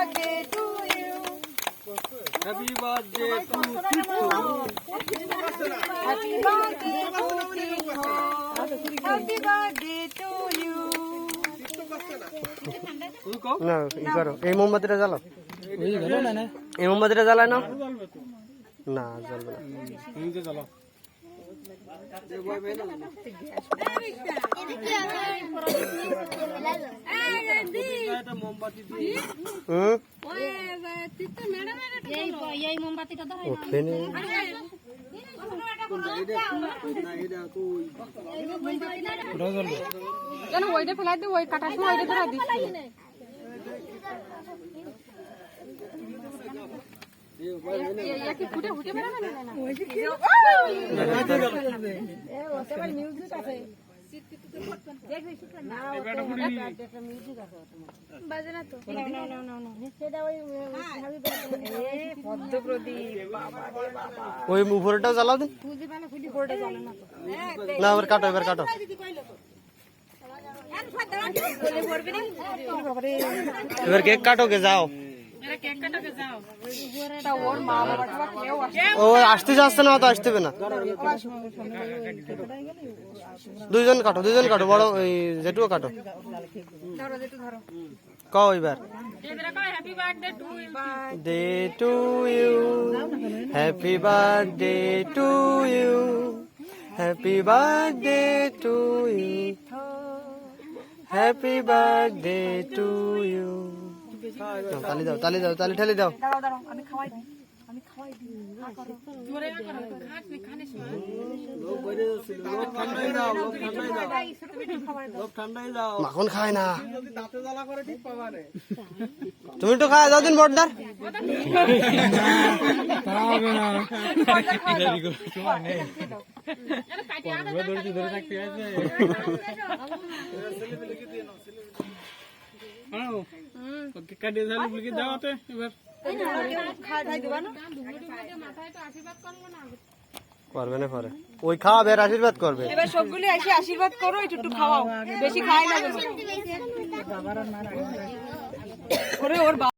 birthday to you. Happy birthday to Happy birthday to Tinho. Happy birthday to you. না ই করো এই মোমবাতিটা জ্বালাও। এই মোমবাতিটা জ্বালায় না না জ্বলবে না। চলো মোমবাতি দিয়ে হুম এই মোমবাতিটা ধরে ওঠেনি কেন ওইটা ফেলাই দে ওই কাটার সময় ওইটা ধরা দিস কি ফুটে ফুটে বেড়াবে না ওই উপরেটাও জ্বালাও দিন না এবার কাটো এবার কাটো। এবার কেক কাটো কে যাও। ওর মা বাবাটা ও আসতে যাচ্ছে না তো আসতে না। দুইজন কাটো দুইজন কাটো বড় ওই যেটুকু কাটো। ধরো যেটু কও এবার day to you happy birthday to you happy birthday to you happy birthday to you তালি দাও তালি দাও তালি ঠালি দাও। আমি খাওয়াই আমি খাওয়াই দিই। ঠান্ডাই দাও লোক ঠান্ডাই দাও লোক ঠান্ডাই দাও মাখন খায় না। তুমি তো খায় যাও দিন বড়দার কাটিয়ে ঝালি দাওতে এবার। খাই খাই দিবা না? করবে না পরে। ওই খাওয়াবে আর আশীর্বাদ করবে। এবার সবগুলি এসে আশীর্বাদ করো একটু একটু খাওয়াও। বেশি খাই না ওরে ওর বাবা।